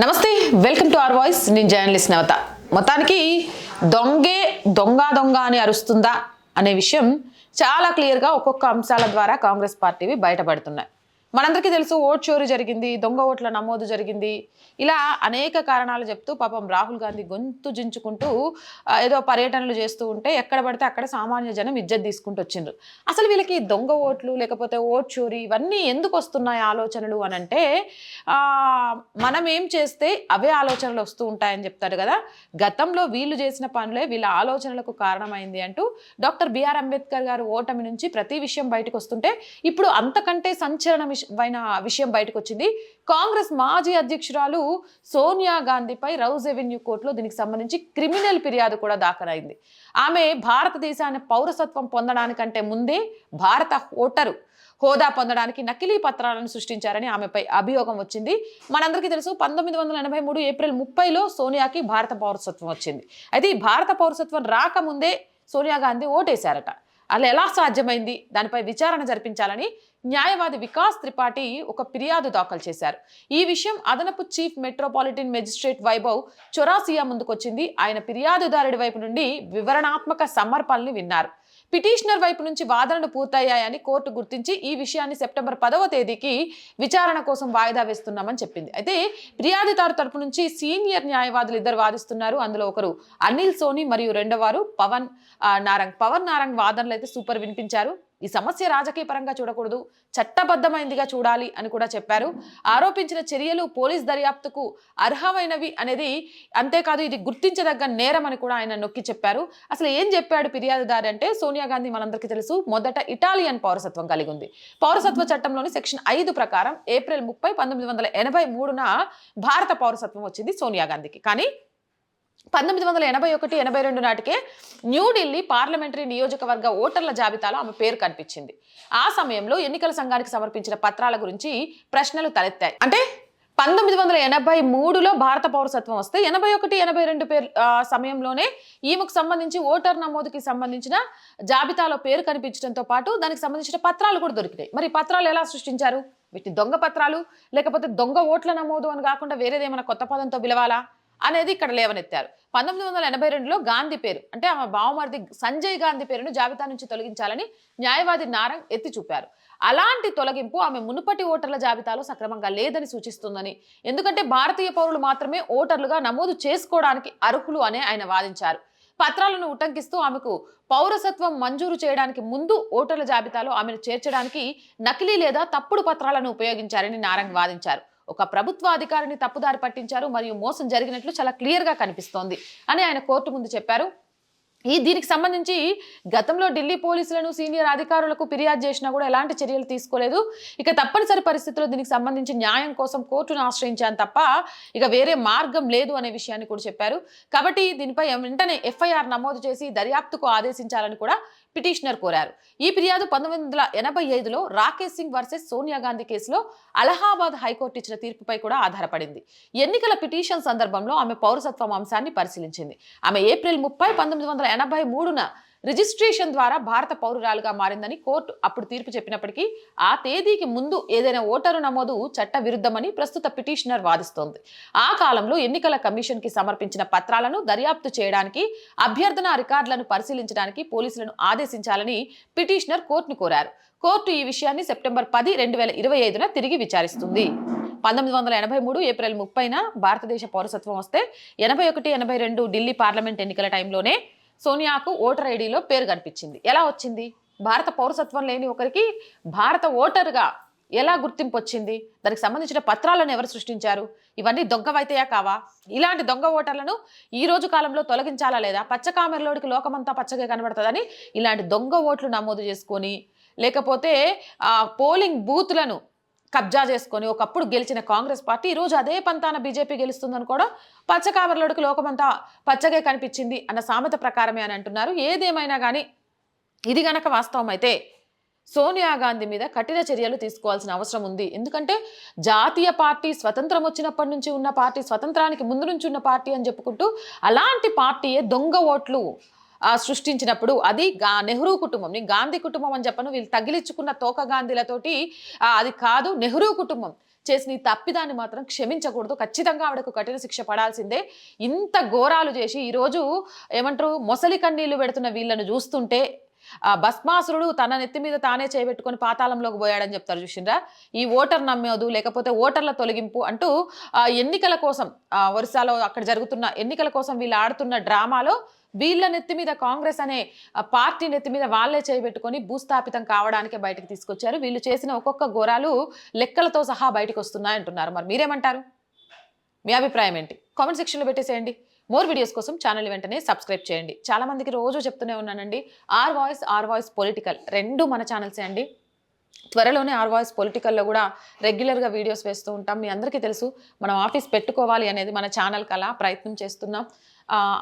నమస్తే welcome to our voice. నేను journalist Navatha. మొత్తానికి దొంగే దొంగ దొంగ అని అరుస్తుందా అనే విషయం చాలా క్లియర్గా ఒక్కొక్క అంశాల ద్వారా కాంగ్రెస్ పార్టీవి బయటపడుతున్నాయి. మనందరికీ తెలుసు ఓట్ చోరీ జరిగింది దొంగ ఓట్ల నమోదు జరిగింది. ఇలా అనేక కారణాలు చెప్తూ పాపం రాహుల్ గాంధీ గొంతు జించుకుంటూ ఏదో పర్యటనలు చేస్తూ ఉంటే ఎక్కడ పడితే అక్కడ సామాన్య జనం ఇజ్జత్ తీసుకుంటూ వచ్చిండ్రు. అసలు వీళ్ళకి దొంగ ఓట్లు లేకపోతే ఓట్ చోరీ ఇవన్నీ ఎందుకు వస్తున్నాయి ఆలోచనలు అని అంటే మనం ఏం చేస్తే అవే ఆలోచనలు వస్తూ ఉంటాయని చెప్తారు కదా. గతంలో వీళ్ళు చేసిన పనులే వీళ్ళ ఆలోచనలకు కారణమైంది అంటూ డాక్టర్ బిఆర్ అంబేద్కర్ గారు ఓటమి నుంచి ప్రతి విషయం బయటకు వస్తుంటే ఇప్పుడు అంతకంటే సంచలనం విషయమైన విషయం బయటకు వచ్చింది కాంగ్రెస్ మాజీ అధ్యక్షురాలు సోనియా గాంధీపై రౌజ్ ఎవెన్యూ కోర్టులో దీనికి సంబంధించి క్రిమినల్ ఫిర్యాదు కూడా దాఖలైంది. ఆమె భారతదేశాన్ని పౌరసత్వం పొందడానికంటే ముందే భారత ఓటరు హోదా పొందడానికి నకిలీ పత్రాలను సృష్టించారని ఆమెపై అభియోగం వచ్చింది. మనందరికీ తెలుసు పంతొమ్మిది వందల ఎనభై మూడు ఏప్రిల్ ముప్పైలో సోనియాకి భారత పౌరసత్వం వచ్చింది. అయితే ఈ భారత పౌరసత్వం రాకముందే సోనియా గాంధీ ఓటేశారట. అలా ఎలా సాధ్యమైంది? దానిపై విచారణ జరిపించాలని న్యాయవాది వికాస్ త్రిపాఠి ఒక ఫిర్యాదు దాఖలు చేశారు. ఈ విషయం అదనపు chief metropolitan magistrate Vaibhav Chaurasia ముందుకొచ్చింది. ఆయన ఫిర్యాదుదారుడి వైపు నుండి వివరణాత్మక సమర్పణలు విన్నారు. పిటిషనర్ వైపు నుంచి వాదనలు పూర్తయ్యాయని కోర్టు గుర్తించి ఈ విషయాన్ని సెప్టెంబర్ పదవ తేదీకి విచారణ కోసం వాయిదా వేస్తున్నామని చెప్పింది. అయితే ఫిర్యాదుదారు తరపు నుంచి సీనియర్ న్యాయవాదులు ఇద్దరు వాదిస్తున్నారు. అందులో ఒకరు అనిల్ సోని మరియు రెండవారు పవన్ నారంగ్. పవన్ నారంగ్ వాదనలు అయితే సూపర్ వినిపించారు. ఈ సమస్య రాజకీయ పరంగా చూడకూడదు. చట్టబద్ధమైనదిగా చూడాలి అని కూడా చెప్పారు. ఆరోపించిన చర్యలు పోలీస్ దర్యాప్తుకు అర్హమైనవి అనేది అంతేకాదు ఇది గుర్తించదగ్గ నేరం అని కూడా ఆయన నొక్కి చెప్పారు. అసలు ఏం చెప్పాడు ఫిర్యాదుదారు అంటే సోనియా సోనియా గాంధీ మనందరికీ తెలుసు మొదట ఇటాలియన్ పౌరసత్వం కలిగి ఉంది. పౌరసత్వ చట్టంలోని సెక్షన్ ఐదు ప్రకారం ఏప్రిల్ ముప్పై పంతొమ్మిది వందల ఎనభై మూడున భారత పౌరసత్వం వచ్చింది సోనియా గాంధీకి. కానీ పంతొమ్మిది వందల ఎనభై ఒకటి ఎనభై రెండు నాటికే న్యూఢిల్లీ పార్లమెంటరీ నియోజకవర్గ ఓటర్ల జాబితాలో ఆమె పేరు కనిపించింది. ఆ సమయంలో ఎన్నికల సంఘానికి సమర్పించిన పత్రాల గురించి ప్రశ్నలు తలెత్తాయి. అంటే పంతొమ్మిది వందల ఎనభై మూడులో భారత పౌరసత్వం వస్తే ఎనభై ఒకటి ఎనభై రెండు పేరు సమయంలోనే ఈమెకు సంబంధించి ఓటర్ నమోదుకి సంబంధించిన జాబితాలో పేరు కనిపించడంతో పాటు దానికి సంబంధించిన పత్రాలు కూడా దొరికినాయి. మరి పత్రాలు ఎలా సృష్టించారు? వీటిని దొంగ పత్రాలు లేకపోతే దొంగ ఓట్ల నమోదు అని కాకుండా వేరేదేమైనా కొత్త పదంతో పిలవాలా? అనేది ఇక్కడ లేవనెత్తారు. పంతొమ్మిది వందల ఎనభై రెండులో గాంధీ పేరు అంటే ఆమె బావమరిది సంజయ్ గాంధీ పేరును జాబితా నుంచి తొలగించాలని న్యాయవాది నారంగ్ ఎత్తి చూపారు. అలాంటి తొలగింపు ఆమె మునుపటి ఓటర్ల జాబితాలో సక్రమంగా లేదని సూచిస్తుందని ఎందుకంటే భారతీయ పౌరులు మాత్రమే ఓటర్లుగా నమోదు చేసుకోవడానికి అర్హులు అని ఆయన వాదించారు. పత్రాలను ఉటంకిస్తూ ఆమెకు పౌరసత్వం మంజూరు చేయడానికి ముందు ఓటర్ల జాబితాలో ఆమెను చేర్చడానికి నకిలీ లేదా తప్పుడు పత్రాలను ఉపయోగించారని నారంగ్ వాదించారు. ఒక ప్రభుత్వ అధికారిని తప్పుదారి పట్టించారు మరియు మోసం జరిగినట్లు చాలా క్లియర్గా కనిపిస్తోంది అని ఆయన కోర్టు ముందు చెప్పారు. ఈ దీనికి సంబంధించి గతంలో ఢిల్లీ పోలీసులను సీనియర్ అధికారులకు ఫిర్యాదు చేసినా కూడా ఎలాంటి చర్యలు తీసుకోలేదు. ఇక తప్పనిసరి పరిస్థితుల్లో దీనికి సంబంధించి న్యాయం కోసం కోర్టును ఆశ్రయించాను తప్ప ఇక వేరే మార్గం లేదు అనే విషయాన్ని కూడా చెప్పారు. కాబట్టి దీనిపై వెంటనే ఎఫ్ఐఆర్ నమోదు చేసి దర్యాప్తుకు ఆదేశించాలని కూడా పిటిషనర్ కోరారు. ఈ ఫిర్యాదు పంతొమ్మిది వందల ఎనభై ఐదులో రాకేష్ సింగ్ వర్సెస్ సోనియా గాంధీ కేసులో అలహాబాద్ హైకోర్టు ఇచ్చిన తీర్పుపై కూడా ఆధారపడింది. ఎన్నికల పిటిషన్ సందర్భంలో ఆమె పౌరసత్వం అంశాన్ని పరిశీలించింది. ఆమె ఏప్రిల్ ముప్పై పంతొమ్మిది వందల ఎనభై మూడున రిజిస్ట్రేషన్ ద్వారా భారత పౌరురాలుగా మారిందని కోర్టు అప్పుడు తీర్పు చెప్పినప్పటికీ ఆ తేదీకి ముందు ఏదైనా ఓటరు నమోదు చట్ట విరుద్ధమని ప్రస్తుత పిటిషనర్ వాదిస్తోంది. ఆ కాలంలో ఎన్నికల కమిషన్కి సమర్పించిన పత్రాలను దర్యాప్తు చేయడానికి అభ్యర్థన రికార్డులను పరిశీలించడానికి పోలీసులను ఆదేశించాలని పిటిషనర్ కోర్టును కోరారు. కోర్టు ఈ విషయాన్ని సెప్టెంబర్ పది రెండు వేల ఇరవై ఐదున తిరిగి విచారిస్తుంది. పంతొమ్మిది వందల ఎనభై మూడు ఏప్రిల్ ముప్పైన భారతదేశ పౌరసత్వం వస్తే ఎనభై ఒకటి ఎనభై రెండు ఢిల్లీ పార్లమెంట్ ఎన్నికల టైంలోనే సోనియాకు ఓటర్ ఐడిలో పేరు కనిపించింది. ఎలా వచ్చింది? భారత పౌరసత్వం లేని ఒకరికి భారత ఓటర్గా ఎలా గుర్తింపు వచ్చింది? దానికి సంబంధించిన పత్రాలను ఎవరు సృష్టించారు? ఇవన్నీ దొంగవైతేయా కావా? ఇలాంటి దొంగ ఓటర్లను ఈ రోజు కాలంలో తొలగించాలా లేదా? పచ్చకామెరలోడికి లోకమంతా పచ్చగా కనబడుతుందని ఇలాంటి దొంగ ఓట్లు నమోదు చేసుకొని లేకపోతే ఆ, పోలింగ్ బూత్లను కబ్జా చేసుకొని ఒకప్పుడు గెలిచిన కాంగ్రెస్ పార్టీ ఈరోజు అదే పంతాన బీజేపీ గెలుస్తుందని కూడా పచ్చ లోకమంతా పచ్చగా కనిపించింది అన్న సామెత ప్రకారమే అని అంటున్నారు. ఏదేమైనా కానీ ఇది గనక వాస్తవం అయితే సోనియా గాంధీ మీద కఠిన చర్యలు తీసుకోవాల్సిన అవసరం ఉంది. ఎందుకంటే జాతీయ పార్టీ స్వతంత్రం వచ్చినప్పటి నుంచి ఉన్న పార్టీ స్వతంత్రానికి ముందు నుంచి ఉన్న పార్టీ అని చెప్పుకుంటూ అలాంటి పార్టీయే దొంగ ఓట్లు. సృష్టించినప్పుడు అది గా నెహ్రూ కుటుంబం. గాంధీ కుటుంబం అని చెప్పను. వీళ్ళు తగిలించుకున్న తోక గాంధీలతోటి అది కాదు నెహ్రూ కుటుంబం చేసిన ఈ తప్పిదాన్ని మాత్రం క్షమించకూడదు. ఖచ్చితంగా ఆవిడకు కఠిన శిక్ష పడాల్సిందే. ఇంత ఘోరాలు చేసి ఈరోజు ఏమంటారు మొసలి కన్నీళ్ళు పెడుతున్న వీళ్ళను చూస్తుంటే భస్మాసురుడు తన నెత్తి మీద తానే చేయబెట్టుకొని పాతాళంలోకి పోయాడని చెప్తారు చూసిండ్రా? ఈ ఓటర్ నమ్మేదు లేకపోతే ఓటర్ల తొలగింపు అంటూ ఎన్నికల కోసం ఒరిస్సాలో అక్కడ జరుగుతున్న ఎన్నికల కోసం వీళ్ళు ఆడుతున్న డ్రామాలో వీళ్ళ నెత్తి మీద కాంగ్రెస్ అనే పార్టీ నెత్తి మీద వాళ్ళే చేయబెట్టుకొని భూస్థాపితం కావడానికే బయటకు తీసుకొచ్చారు. వీళ్ళు చేసిన ఒక్కొక్క ఘోరాలు లెక్కలతో సహా బయటకు వస్తున్నాయి అంటున్నారు. మరి మీరేమంటారు? మీ అభిప్రాయం ఏంటి? కామెంట్ సెక్షన్లో పెట్టేసేయండి. మోర్ వీడియోస్ కోసం ఛానల్ వెంటనే సబ్స్క్రైబ్ చేయండి. చాలా మందికి రోజు చెప్తూనే ఉన్నానండి. R voice R voice political రెండు మన ఛానల్సే అండి. త్వరలోనే ఆర్ వాయిస్ పొలిటికల్లో కూడా రెగ్యులర్గా వీడియోస్ వేస్తూ ఉంటాం. మీ అందరికీ తెలుసు మనం ఆఫీస్ పెట్టుకోవాలి అనేది మన ఛానల్ కల ప్రయత్నం చేస్తున్నాం.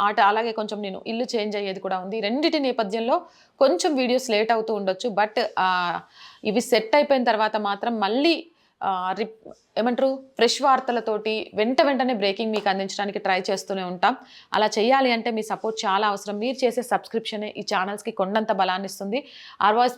ఆట అలాగే కొంచెం నేను ఇల్లు చేంజ్ అయ్యేది కూడా ఉంది. రెండింటి నేపథ్యంలో కొంచెం వీడియోస్ లేట్ అవుతూ ఉండొచ్చు బట్ ఇవి సెట్ అయిపోయిన తర్వాత మాత్రం మళ్ళీ రిప్ ఏమంటారు ఫ్రెష్ వార్తలతోటి వెంట వెంటనే బ్రేకింగ్ మీకు అందించడానికి ట్రై చేస్తూనే ఉంటాం. అలా చేయాలి అంటే మీ సపోర్ట్ చాలా అవసరం. మీరు చేసే సబ్స్క్రిప్షనే ఈ ఛానల్స్కి కొండంత బలాన్ని ఇస్తుంది.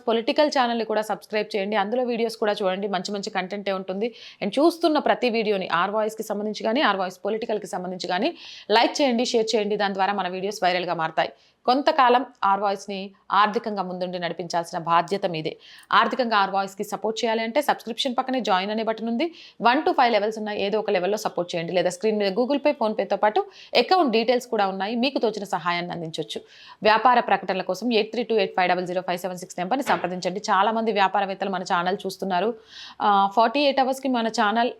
పొలిటికల్ ఛానల్ని కూడా సబ్స్క్రైబ్ చేయండి. అందులో వీడియోస్ కూడా చూడండి. మంచి మంచి కంటెంటే ఉంటుంది. అండ్ చూస్తున్న ప్రతి వీడియోని ఆర్వాయిస్కి సంబంధించి కానీ ఆర్వాయిస్ పొలిటికల్కి సంబంధించి కానీ లైక్ చేయండి షేర్ చేయండి. దాని ద్వారా మన వీడియోస్ వైరల్గా మారతాయి. కొంతకాలం ఆర్ వాయిస్ని ఆర్థికంగా ముందుండి నడిపించాల్సిన బాధ్యత మీదే. ఆర్థికంగా ఆర్ వాయిస్కి సపోర్ట్ చేయాలి అంటే సబ్స్క్రిప్షన్ పక్కనే జాయిన్ అనే బటన్ ఉంది. వన్ టు ఫైవ్ లెవెల్స్ ఉన్నాయి ఏదో ఒక లెవెల్లో సపోర్ట్ చేయండి. లేదా స్క్రీన్ మీద గూగుల్ పే ఫోన్పేతో పాటు అకౌంట్ డీటెయిల్స్ కూడా ఉన్నాయి. మీకు తోచిన సహాయాన్ని అందించవచ్చు వ్యాపార ప్రకటనల కోసం eight three two eight five double zero five seven six నెంబర్ని సంప్రదించండి. చాలామంది వ్యాపారవేత్తలు మన ఛానల్ చూస్తున్నారు. ఫార్టీ ఎయిట్ అవర్స్కి మన ఛానల్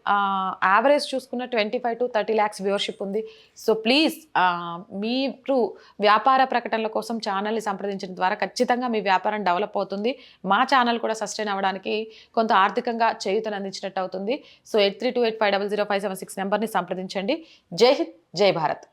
యావరేజ్ చూసుకున్న twenty five to thirty lakhs viewership ఉంది. సో ప్లీజ్ మీరు వ్యాపార ప్రకటన ప్రకటనల కోసం ఛానల్ని సంప్రదించడం ద్వారా ఖచ్చితంగా మీ వ్యాపారం డెవలప్ అవుతుంది. మా ఛానల్ కూడా సస్టైన్ అవ్వడానికి కొంత ఆర్థికంగా చేయుతను అందించినట్టు అవుతుంది. So eight three two eight five double zero five seven six నెంబర్ని సంప్రదించండి. జై హింద్ జై భారత్.